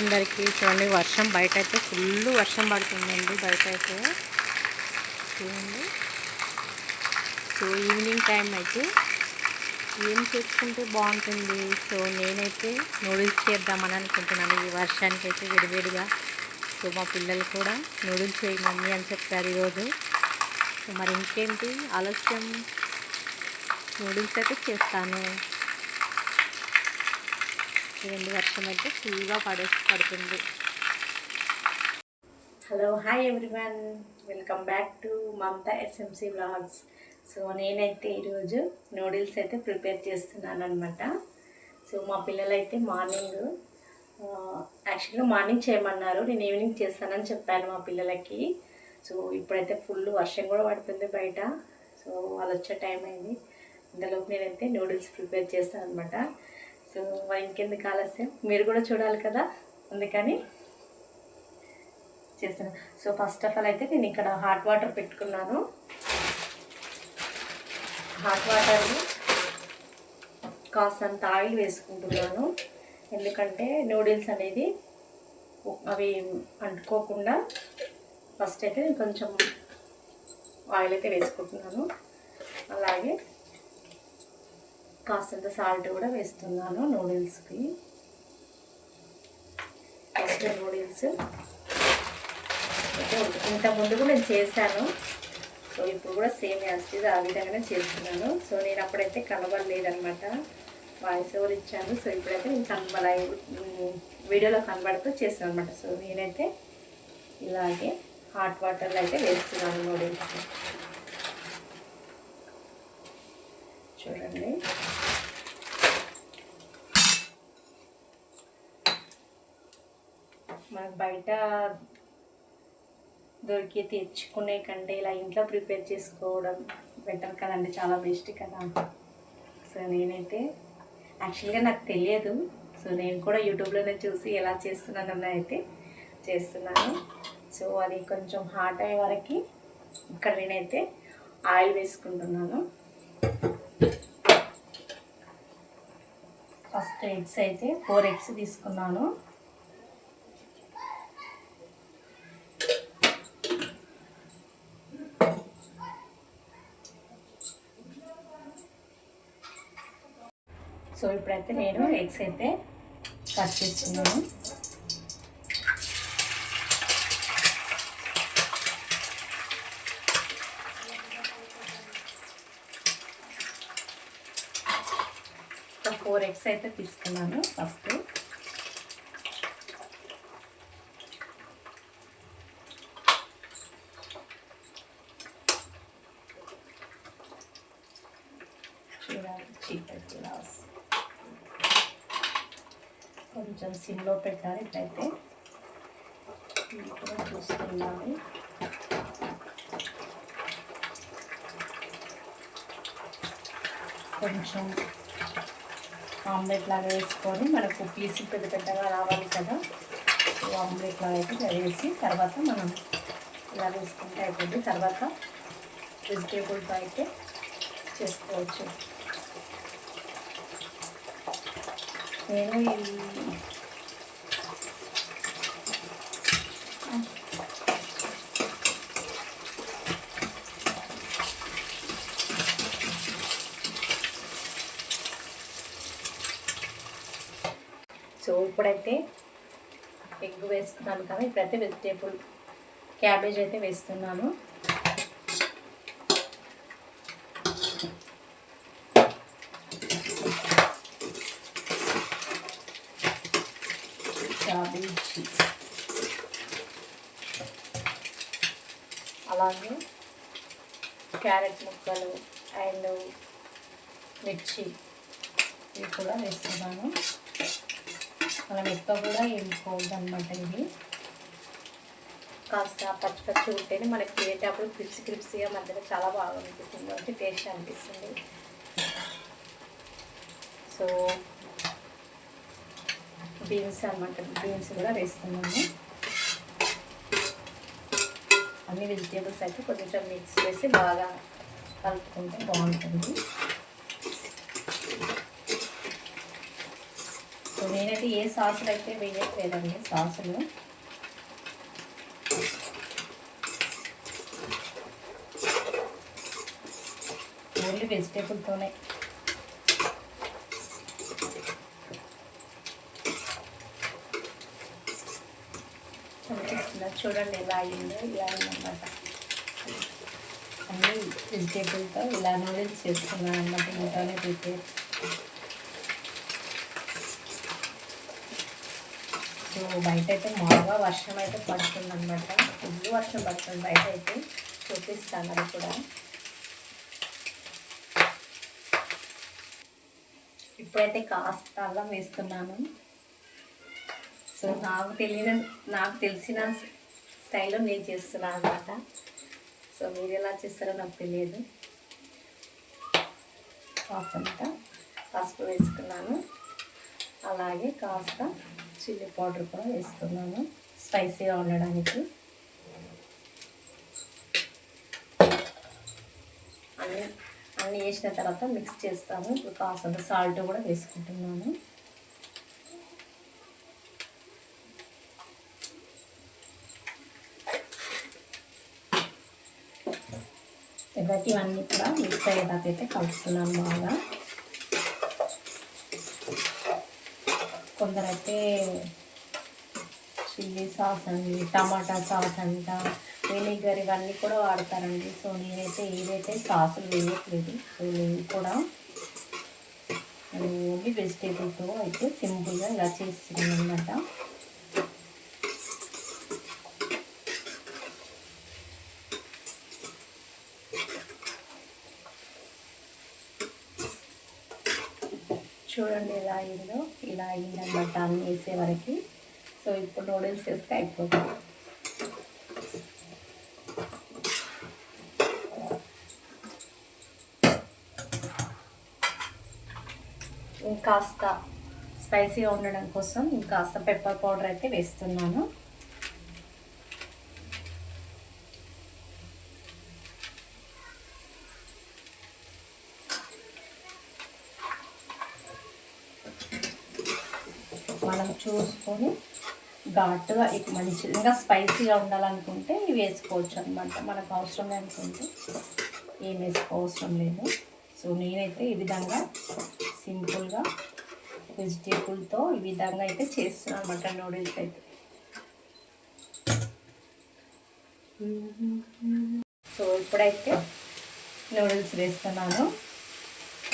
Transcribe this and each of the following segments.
అందరికీ చూడండి వర్షం బయట అయితే ఫుల్ వర్షం పడుతుందండి బయట అయితే చూడండి. సో ఈవినింగ్ టైం అయితే ఏం చేసుకుంటే బాగుంటుంది? సో నేనైతే నూడిల్స్ చేద్దామని అనుకుంటున్నాను. ఈ వర్షానికి అయితే విడివిడిగా. సో మా పిల్లలు కూడా నూడిల్స్ చేయి మమ్మీ అని చెప్పారు ఈరోజు. సో మరి ఇంకేంటి ఆలస్యం? నూడిల్స్ అయితే చేస్తాను. చూడండి వర్షం అయితే ఫుల్గా పడే పడుతుంది. Hello hi everyone welcome back to Mamata SMC blogs so నేనైతే ఈరోజు నూడిల్స్ అయితే ప్రిపేర్ చేస్తున్నాను అనమాట సో మా పిల్లలైతే మార్నింగ్ యాక్చువల్గా మార్నింగ్ చేయమన్నారు. నేను ఈవినింగ్ చేస్తానని చెప్పాను మా పిల్లలకి. సో ఇప్పుడైతే ఫుల్ వర్షం కూడా పడుతుంది బయట. సో వాళ్ళు వచ్చే టైం అయింది. ఇంతలోపు నేనైతే నూడిల్స్ ప్రిపేర్ చేస్తాను అనమాట సో మరి ఇంకెందుకు ఆలస్యం? మీరు కూడా చూడాలి కదా? అందుకని చేస్తాను సో ఫస్ట్ ఆఫ్ ఆల్ అయితే నేను ఇక్కడ హాట్ వాటర్ పెట్టుకున్నాను. హాట్ వాటర్ కాస్తంత ఆయిల్ వేసుకుంటున్నాను. ఎందుకంటే నూడిల్స్ అనేది అవి అంటుకోకుండా ఫస్ట్ అయితే నేను కొంచెం ఆయిల్ అయితే వేసుకుంటున్నాను. అలాగే కాస్తంత సాల్ట్ కూడా వేస్తున్నాను నూడిల్స్కి. First noodles. అయితే ఇంత ముందు కూడా నేను చేశాను. సో ఇప్పుడు కూడా సేమ్ యాసిడ్ ఆ విధంగానే చేస్తున్నాను. సో నేను అప్పుడైతే కనబడలేదనమాట వాయిస్ ఓవర్ ఇచ్చాను సో ఇప్పుడైతే నేను కనబడ వీడియోలో కనబడుతూ చేస్తాను అనమాట సో నేనైతే ఇలాగే హాట్ వాటర్లో అయితే వేస్తున్నాను నూడిల్స్. చూడండి. మనకు బయట దొరికి తెచ్చుకునే కంటే ఇలా ఇంట్లో ప్రిపేర్ చేసుకోవడం బెటర్ కదండి చాలా బెస్ట్ కదా. సో నేనైతే యాక్చువల్గా నాకు తెలియదు. సో నేను కూడా యూట్యూబ్లోనే చూసి ఎలా చేస్తున్నానని అయితే చేస్తున్నాను. సో అది కొంచెం హాట్ అయ్యే వరకు ఇక్కడ నేనైతే ఆయిల్ వేసుకుంటున్నాను. ఫస్ట్ ఎగ్స్ అయితే ఫోర్ ఎగ్స్ తీసుకున్నాను. సో ఇప్పుడైతే నేను ఎగ్స్ అయితే కట్ చేస్తున్నాను ఫోర్ ఎగ్స్ అయితే తీసుకున్నాను ఫస్ట్. కొంచెం సిమ్లో పెట్టాలి ఇట్లయితే కూడా చూసుకున్నాము కొంచెం ఆమ్లెట్ లాగా వేసుకొని మనకు పీసు పెద్ద పెద్దగా రావాలి కదా. ఆమ్లెట్ లాగా అయితే వేసి తర్వాత మనం ఇలా వేసుకుంటే అయిపోద్ది. తర్వాత వెజిటేబుల్తో అయితే చేసుకోవచ్చు. నేను ఈ సో ఇప్పుడైతే ఎగ్ వేస్తున్నాను కదా ఇప్పుడైతే వెజిటేబుల్ క్యాబేజ్ అయితే వేస్తున్నాను క్యాబేజీ అలాగే క్యారెట్ ముక్కలు అండ్ మిర్చి ఇవి కూడా వేస్తున్నాను మనం ఎక్కువ కూడా వేసుకోవద్దు అనమాట ఇది. కాస్త పచ్చి పచ్చి ఉంటేనే మనకి తినేటప్పుడు క్రిప్స్ క్రిప్స్గా మధ్యలో చాలా బాగా అనిపిస్తుంది మంచి టేస్ట్ అనిపిస్తుంది. సో బీన్స్ అనమాట బీన్స్ కూడా వేస్తున్నాము అన్ని వెజిటేబుల్స్ అయితే కొంచెం మిక్స్ చేసి బాగా కలుపుకుంటే బాగుంటుంది. సో నేనైతే ఏ సాసులు అయితే వేయట్లేదండి సాసులు. ఓన్లీ వెజిటేబుల్తోనే ఇలా చూడండి ఎలా అయిందో ఇలా అయిందన్నమాట. అన్నీ వెజిటేబుల్తో ఇలా నూడిల్స్ చేస్తున్నాను అన్నమాట ఇంట్లోనే ప్రిపేర్ సో బయట అయితే మామూలుగా వర్షం అయితే పడుతుంది అనమాట ఫుల్ వర్షం పడుతుంది బయట అయితే చూపిస్తాను అది కూడా. ఇప్పుడైతే కాస్త అల్లం వేస్తున్నాను. సో నాకు తెలియని నాకు తెలిసిన స్టైల్లో నేను చేస్తున్నాను అనమాట సో మీరు ఎలా చేస్తారో నాకు తెలియదు. కాస్తంత పసుపు వేసుకున్నాను. అలాగే కాస్త చిల్లీ పౌడర్ కూడా వేసుకున్నాను. స్పైసీగా ఉండడానికి. అన్నీ అన్నీ వేసిన తర్వాత మిక్స్ చేస్తాను. ఇప్పుడు కాస్తంత సాల్ట్ కూడా వేసుకుంటున్నాను. తర్వాత ఇవన్నీ కూడా మిక్స్ అయ్యేదాకా అయితే కలుపుతున్నాను బాగా. కొందరైతే చిల్లీ సాస్ అండి టమాటా సాస్ అంట వెనిగర్ ఇవన్నీ కూడా వాడతారండి. సో నేనైతే ఏదైతే సాసులు వేయట్లేదు సో నేను కూడా ఓన్లీ వెజిటేబుల్తో అయితే సింపుల్గా ఇలా చేస్తున్నాను అనమాట చూడండి ఎలా అయిందో ఇలా అయిందన్నమాట అన్నీ వేసే వరకు. సో ఇప్పుడు నూడిల్స్ వేస్తే అయిపోతుంది. ఇంకాస్త స్పైసీగా ఉండడం కోసం ఇంకాస్త పెప్పర్ పౌడర్ అయితే వేస్తున్నాను. మనం చూసుకొని ఘాటుగా మంచి ఇంకా స్పైసీగా ఉండాలనుకుంటే ఇవి వేసుకోవచ్చు అనమాట మనకు అవసరమే అనుకుంటే ఏం వేసుకోవసరం లేదు. సో నేనైతే ఈ విధంగా సింపుల్గా వెజిటేబుల్తో ఈ విధంగా అయితే చేస్తున్నాను అనమాట నూడిల్స్ అయితే. సో ఇప్పుడైతే నూడిల్స్ వేస్తున్నాను.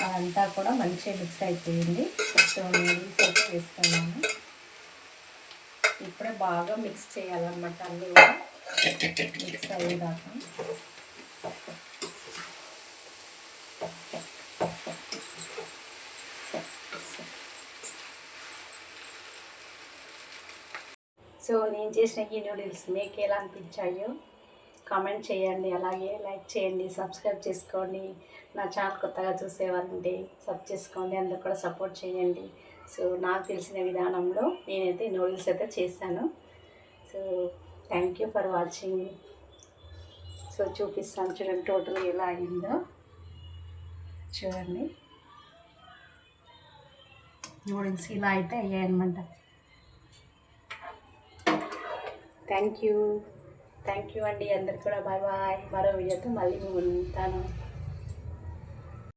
అదంతా కూడా మంచిగా మిక్స్ అయిపోయింది. సో నూడిల్స్ అయితే వేసుకున్నాను. ఇప్పుడే బాగా మిక్స్ చేయాలన్నమాట అన్నీ కూడా. మిక్స్ అయ్యేదాకా. సో నేను చేసిన ఈ నూడిల్స్ మీకు ఎలా అనిపించాయో కామెంట్ చేయండి అలాగే లైక్ చేయండి సబ్స్క్రైబ్ చేసుకోండి. నా ఛానల్ కొత్తగా చూసేవారంటే సబ్ చేసుకోండి అందరు కూడా సపోర్ట్ చేయండి. సో నాకు తెలిసిన విధానంలో నేనైతే నూడిల్స్ అయితే చేశాను. So thank you for watching so చూపిస్తాను చూడండి టోటల్ ఎలా అయిందో. చూడండి. నూడిల్స్ ఇలా అయితే అయ్యాయన్నమాట. థ్యాంక్ యూ థ్యాంక్ యూ అండి. అందరికి కూడా బాయ్ బాయ్. మరో వీడియోతో మళ్ళీ ఉంటాను.